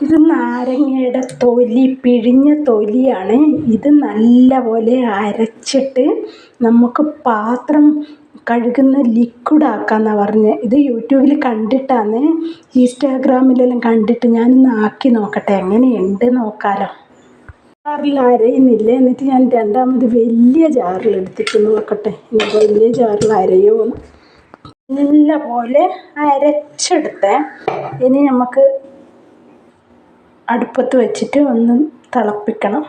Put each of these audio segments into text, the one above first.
ഇത് നാരങ്ങയുടെ തൊലി പിഴിഞ്ഞ തൊലിയാണ്. ഇത് നല്ലപോലെ അരച്ചിട്ട് നമുക്ക് പാത്രം കഴുകുന്ന ലിക്വിഡ് ആക്കാമെന്നാണ് പറഞ്ഞത് ഇത് യൂട്യൂബിൽ കണ്ടിട്ടാണ് ഇൻസ്റ്റാഗ്രാമിലെല്ലാം കണ്ടിട്ട് ഞാനൊന്ന് ആക്കി നോക്കട്ടെ. എങ്ങനെയുണ്ട് നോക്കാമല്ലോ ജാറിൽ അരയുന്നില്ല? എന്നിട്ട് ഞാൻ രണ്ടാമത് വലിയ ജാറിൽ എടുത്തിട്ട് നോക്കട്ടെ. ഇനിയിപ്പോൾ വലിയ ജാറിൽ അരയോ നല്ല പോലെ അരച്ചെടുത്തേ. ഇനി നമുക്ക് അടുപ്പത്ത് വെച്ചിട്ട് ഒന്ന് തിളപ്പിക്കണം.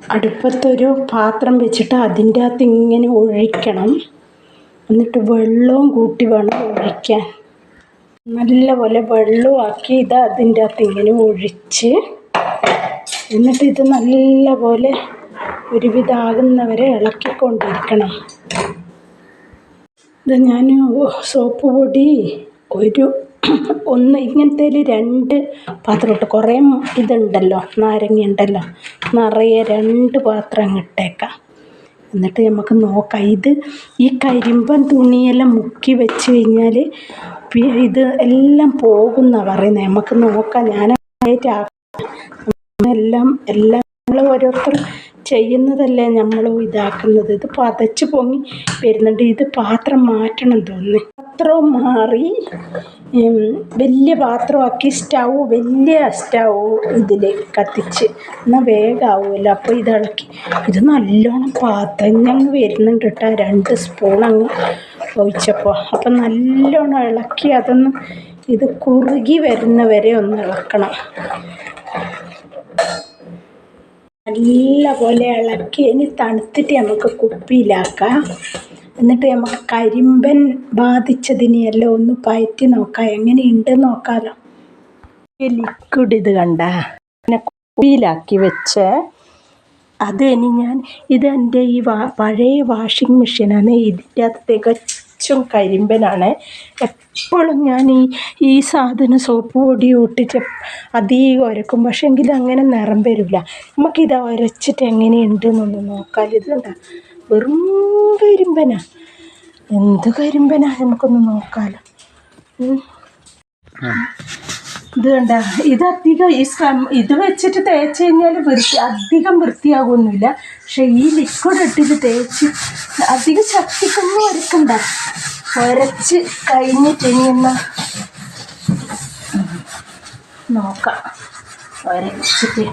അടുപ്പത്തൊരു പാത്രം വെച്ചിട്ട് അതിന്റെ അകത്ത് ഇങ്ങനെ ഒഴിക്കണം. എന്നിട്ട് വെള്ളവും കൂട്ടി വേണം ഒഴിക്കാൻ. നല്ലപോലെ വെള്ളവും ആക്കി ഇത് അതിന്റെ അകത്ത് ഇങ്ങനെ ഒഴിച്ച് എന്നിട്ട് ഇത് നല്ലപോലെ ഒരുവിധാകുന്നവരെ ഇളക്കിക്കൊണ്ടിരിക്കണം. ഇത് ഞാൻ സോപ്പ് പൊടി ഒരു ഒന്ന് ഇങ്ങനത്തേൽ രണ്ട് പാത്രം ഇട്ട് കുറേ ഇതുണ്ടല്ലോ നാരങ്ങ ഉണ്ടല്ലോ നിറയെ രണ്ട് പാത്രം അങ്ങ് ഇട്ടേക്കാം. എന്നിട്ട് നമുക്ക് നോക്കാം. ഇത് ഈ കരിമ്പൻ തുണിയെല്ലാം മുക്കി വെച്ച് കഴിഞ്ഞാൽ ഇത് എല്ലാം പോകുമെന്നാണ് പറയുന്നത് നമുക്ക് നോക്കാം. ഞാൻ എല്ലാം എല്ലാം നമ്മൾ ഓരോരുത്തർ ചെയ്യുന്നതല്ലേ നമ്മളും ഇതാക്കുന്നത്? ഇത് പതച്ച് പൊങ്ങി വരുന്നുണ്ട്. ഇത് പാത്രം മാറ്റണം തോന്നുന്നു. പാത്രം മാറി വലിയ പാത്രമാക്കി സ്റ്റൗ വലിയ സ്റ്റൗ ഇതിൽ കത്തിച്ച്. എന്നാൽ വേഗമാവുമല്ലോ അപ്പോൾ ഇതിളക്കി ഇത് നല്ലോണം പതഞ്ഞങ്ങ് വരുന്നുണ്ട് കേട്ടോ രണ്ട് സ്പൂൺ അങ്ങ് ഒഴിച്ചപ്പോൾ അപ്പം നല്ലോണം ഇളക്കി അതൊന്ന് ഇത് കുറുകി വരുന്നവരെ ഒന്ന് ഇളക്കണം. നല്ല പോലെ ഇളക്കി. ഇനി തണുത്തിട്ട് നമുക്ക് കുപ്പിയിലാക്കാം. എന്നിട്ട് നമുക്ക് കരിമ്പൻ ബാധിച്ചതിനെയെല്ലാം ഒന്ന് പയറ്റി നോക്കാം. എങ്ങനെയുണ്ട് നോക്കാമല്ലോ ഈ ലിക്വിഡ് ഇത് കണ്ട. പിന്നെ കുപ്പിയിലാക്കി വെച്ച് അത് ഇനി ഞാൻ ഇത് എന്റെ ഈ വാ പഴയ വാഷിംഗ് മെഷീനാണ് ഇതിന്റെ അത് തികച്ചും കരിമ്പനാണ്. എപ്പോഴും ഞാൻ ഈ ഈ സാധനം സോപ്പ് പൊടി ഒട്ടിച്ച് അധികം ഉരക്കും. പക്ഷേ എങ്കിൽ അങ്ങനെ നിറം വരില്ല. നമുക്കിത് ഉരച്ചിട്ട് എങ്ങനെയുണ്ട് എന്നൊന്ന് നോക്കാൻ ഇത് കണ്ട? വെറും കരിമ്പനാ. എന്ത് കരിമ്പനാ? നമുക്കൊന്ന് നോക്കാമല്ലോ ഇത് കണ്ട ഇത് അധികം ഈ സ്ക്രം ഇത് വെച്ചിട്ട് തേച്ച് കഴിഞ്ഞാൽ വൃത്തി അധികം വൃത്തിയാകുമൊന്നുമില്ല പക്ഷെ ഈ ലിക്വിഡ് ഇട്ടിട്ട് തേച്ച് അധികം ശക്തിക്കൊന്നും ഒരുക്കണ്ട. ഒരച്ച് കഴിഞ്ഞിട്ട് ഇനി എന്നാ? നോക്കാം. ഉരച്ചിട്ട്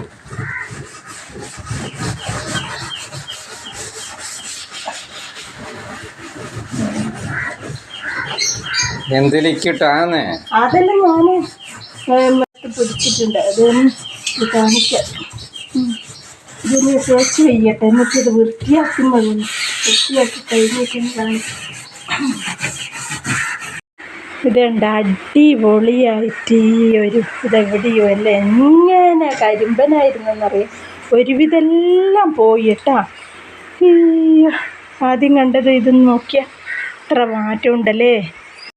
എന്ത് ലിക്വിഡാന്ന് അതെല്ലാം ഞാൻ പിടിച്ചിട്ടുണ്ട്. അതൊന്നും കാണിക്കാം. ഇതിന് തേച്ച് വെയ്യട്ടെ എന്നിട്ട് ഇത് വൃത്തിയാക്കി മതി. വൃത്തിയാക്കി കഴിഞ്ഞിട്ട് കാണിക്കാം ഇതുണ്ട് അടിപൊളിയായിട്ട് ഈ ഒരു ഇതെവിടെയോ അല്ല? എങ്ങനെ കരിമ്പനായിരുന്നെന്നറിയാം. ഒരുവിധെല്ലാം പോയി കേട്ടാ അയ്യോ ആദ്യം കണ്ടത് ഇതെന്ന് നോക്കിയാൽ ഇത്ര മാറ്റമുണ്ടല്ലേ